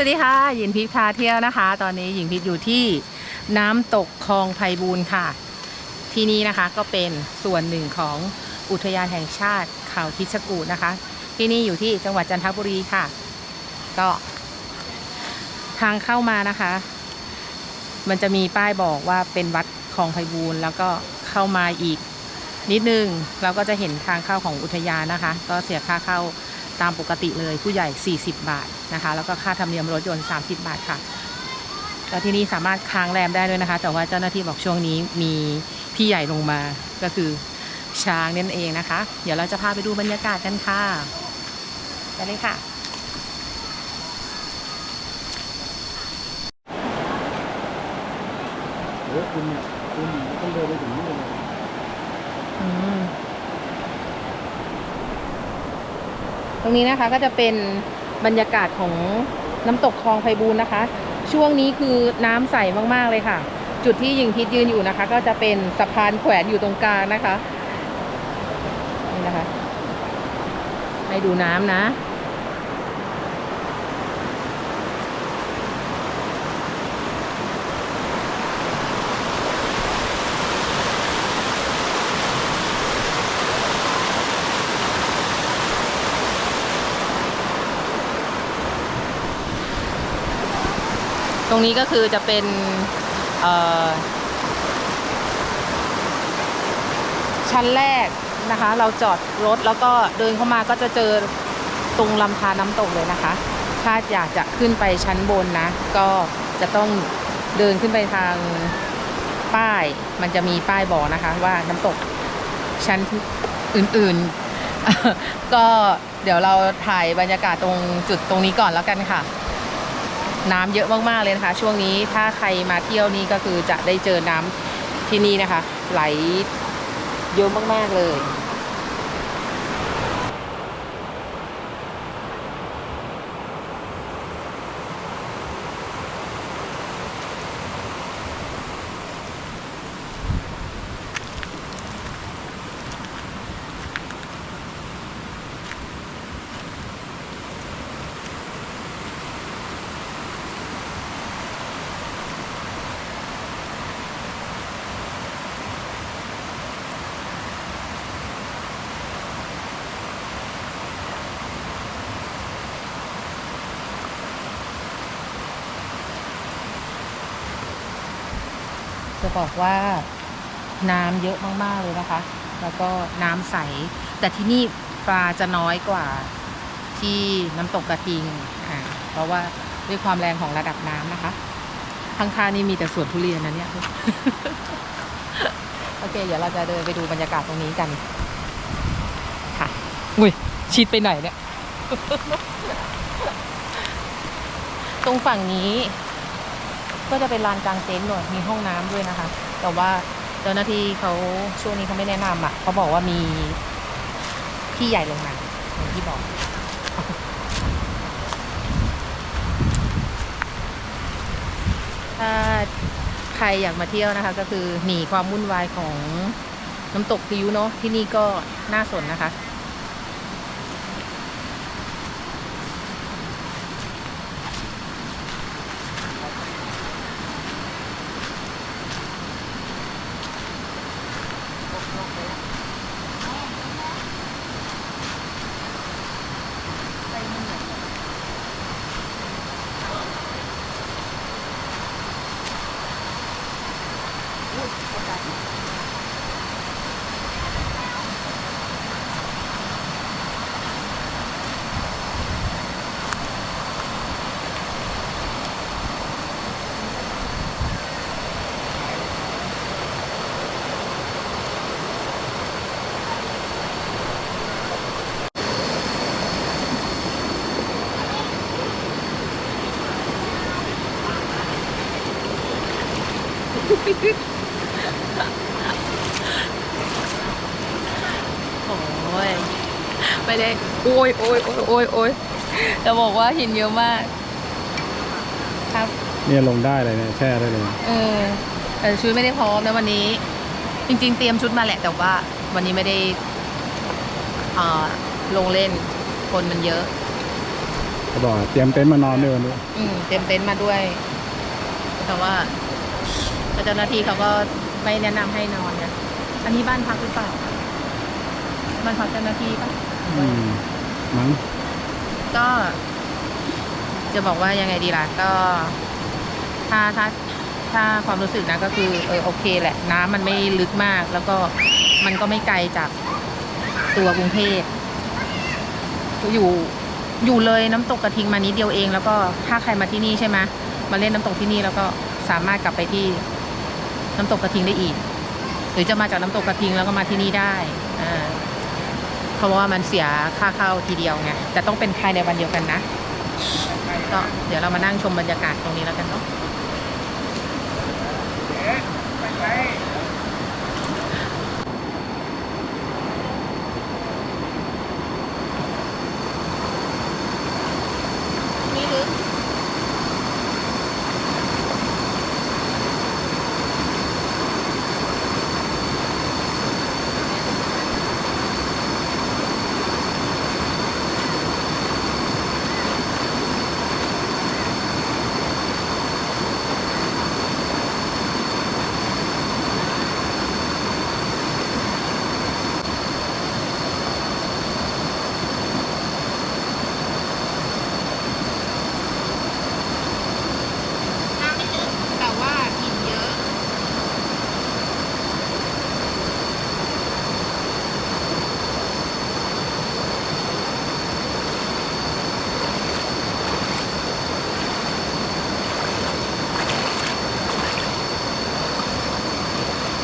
สวัสดีค่ะหญิงพิพพาเที่ยวนะคะ ตอนนี้หญิงพิพอยู่ที่น้ำตกคลองไพบูลค่ะ ที่นี่นะคะก็เป็นส่วนหนึ่งของอุทยานแห่งชาติเขาคิชกูนะคะ ที่นี่อยู่ที่จังหวัดจันทบุรีค่ะ ก็ทางเข้ามานะคะ มันจะมีป้ายบอกว่าเป็นวัดคลองไพบูลแล้วก็เข้ามาอีกนิดนึงเราก็จะเห็นทางเข้าของอุทยานนะคะ ก็เสียค่าเข้า ตามปกติเลยผู้ใหญ่ 40 บาทนะคะ แล้วก็ค่าธรรมเนียมรถยนต์ 30 บาทค่ะแล้วที่นี่สามารถค้างแรมได้ด้วยนะคะ แต่ว่าเจ้าหน้าที่บอกช่วงนี้มีพี่ใหญ่ลงมาก็คือช้างนั่นเองนะคะ เดี๋ยวเราจะพาไปดูบรรยากาศกันค่ะไปเลยค่ะโอ้คุณเนี่ยคุณต้องเดินไปถึงนี่เลย อืมต รงนี้นะคะก็จะเป็นบรรยากาศของน้ำตกคลองไพบูลย์นะคะ ช่วงนี้คือน้ำใสมากๆเลยค่ะ จุดที่ยิงพิษยืนอยู่นะคะ ก็จะเป็นสะพานแขวนอยู่ตรงกลางนะคะนี่นะคะให้ดูน้ำนะ ตรงนี้ก็คือจะเป็นชั้นแรกนะคะ เราจอดรถแล้วก็เดินเข้ามาก็จะเจอตรงลำธารน้ำตกเลยนะคะ ถ้าอยากจะขึ้นไปชั้นบนนะ ก็จะต้องเดินขึ้นไปทางป้าย มันจะมีป้ายบอกนะคะ ว่าน้ำตกชั้นอื่นๆ ก็เดี๋ยวเราถ่ายบรรยากาศตรงจุดตรงนี้ก่อนแล้วกันค่ะ น้ำเยอะมากๆเลยนะคะ ช่วงนี้ถ้าใครมาเที่ยวนี่ก็คือจะได้เจอน้ำที่นี่นะคะ ไหลเยอะมากๆเลย บอกว่าน้ำเยอะมากๆเลยนะคะ แล้วก็น้ำใส แต่ที่นี่ปลาจะน้อยกว่าที่น้ำตกกระทิงอ่าเพราะว่าด้วยความแรงของระดับน้ำนะคะข้างๆนี่มีแต่สวนทุเรียนนะเนี่ยโอเค เดี๋ยวเราจะเดินไปดูบรรยากาศตรงนี้กันค่ะอุ้ยชิดไปไหนเนี่ย ตรงฝั่งนี้ ก็จะเป็นลานกลางเต็นท์หน่อยมีห้องน้ำด้วยนะคะ แต่ว่าเจ้าหน้าที่เขาช่วงนี้เขาไม่แนะนำอะเขาบอกว่ามีพี่ใหญ่ลงมาอย่างที่บอกถ้าใครอยากมาเที่ยวนะคะ ก็คือหนีความวุ่นวายของน้ำตกพิ้วเนาะที่นี่ก็น่าสนนะคะ โอ้ยไม่ได้โอ้ยโอ้ยโอ้ยโอ้ยโอ้ยจะบอกว่าหินเยอะมาก ครับ เนี่ยลงได้เลยเนี่ยแช่ได้เลย เออแต่ชุดไม่ได้พร้อมนะวันนี้ จริง ๆ เตรียมชุดมาแหละแต่ว่า วันนี้ไม่ได้อ่าลงเล่นคนมันเยอะไปเขาบอกเตรียมเต็นท์มานอนด้วยวันนี้ อืมเตรียมเต็นท์มาด้วย แต่ว่า เจ้าหน้าที่เขาก็ไม่แนะนำให้นอนเนี่ยอันนี้บ้านพักหรือเปล่าบ้านพักเจ้าหน้าที่ปะอืมมั้งก็ จะบอกว่ายังไงดีล่ะก็ถ้าถ้าถ้าความรู้สึกนะก็คือเออโอเคแหละ น้ำมันไม่ลึกมาก แล้วก็มันก็ไม่ไกลจากตัวกรุงเทพอยู่อยู่เลยน้ำตกกระทิงมานิดเดียวเอง แล้วก็ถ้าใครมาที่นี่ใช่ไหมมาเล่นน้ำตกที่นี่แล้วก็สามารถกลับไปที่ น้ำตกกระทิงได้อีก หรือจะมาจากน้ำตกกระทิงแล้วก็มาที่นี่ได้อ่าเพราะว่ามันเสียค่าเข้าทีเดียวไงแต่ต้องเป็นภายในวันเดียวกันนะก็เดี๋ยวเรามานั่งชมบรรยากาศตรงนี้แล้วกันเนาะ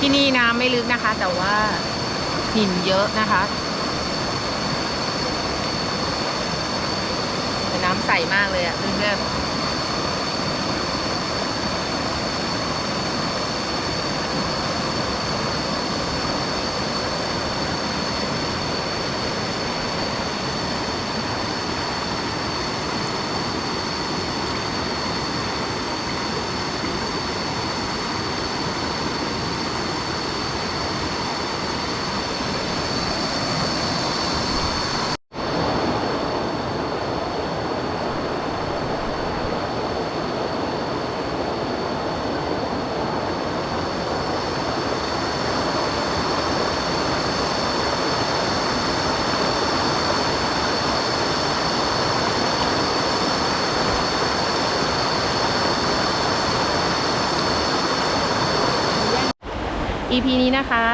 ที่นี่น้ำไม่ลึกนะคะ แต่ว่าหินเยอะนะคะแต่น้ำใสมากเลยอะเพื่อนๆ EP นี้นะคะ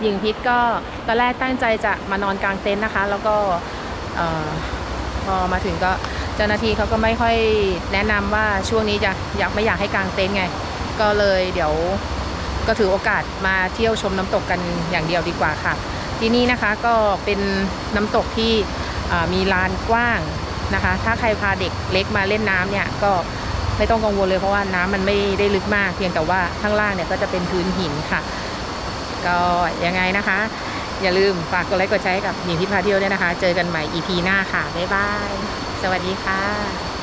หญิงพิษก็ตอนแรกตั้งใจจะมานอนกลางเต็นท์นะคะ แล้วก็เออพอมาถึงก็เจ้าหน้าที่เขาก็ไม่ค่อยแนะนำว่าช่วงนี้จะอยากไม่อยากให้กลางเต็นท์ไง ก็เลยเดี๋ยวก็ถือโอกาสมาเที่ยวชมน้ำตกกันอย่างเดียวดีกว่าค่ะ ที่นี่นะคะก็เป็นน้ำตกที่มีลานกว้างนะคะ ถ้าใครพาเด็กเล็กมาเล่นน้ำเนี่ยก็ไม่ต้องกังวลเลยเพราะว่าน้ำมันไม่ได้ลึกมาก เพียงแต่ว่าข้างล่างเนี่ยก็จะเป็นพื้นหินค่ะ ก็ยังไงนะคะ อย่าลืมฝากกดไลค์กดแชร์ให้กับหญิงพิพาเที่ยวด้วยนะคะ เจอกันใหม่ EP หน้าค่ะ บ๊ายบาย สวัสดีค่ะ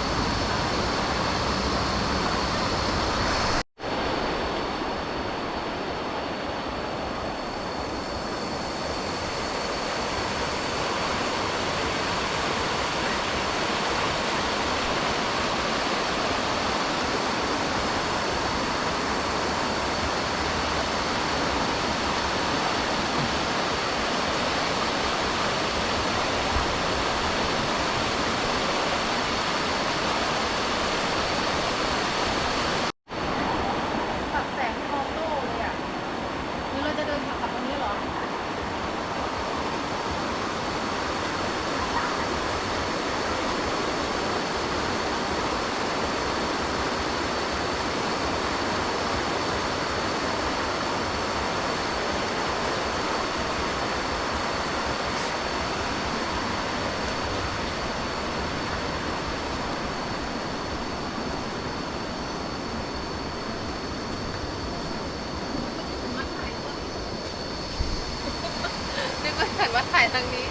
หันมาถ่ายทางนี้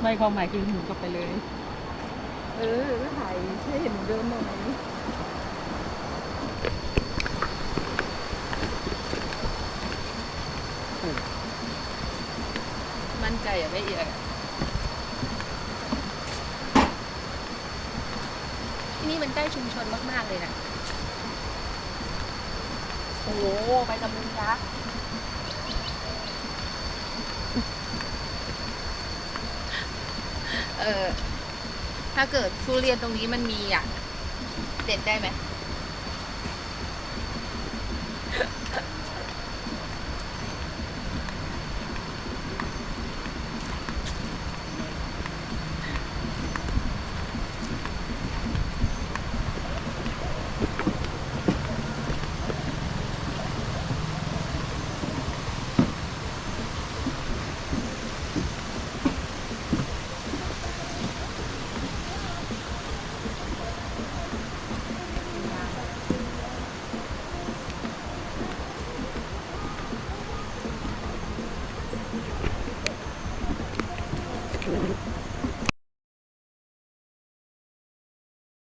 ไม่ความหมายคือหนูก็ไปเลย เออถ่ายให้เห็นเดิมหน่อยมั่นใจอย่าไม่เอียง มันใกล้ชุมชนมาก ๆ เลยนะ โอ้โหใบตำลึงยักษ์เออ ถ้าเกิดทุเรียนตรงนี้มันมีอะ เด็ดได้ไหม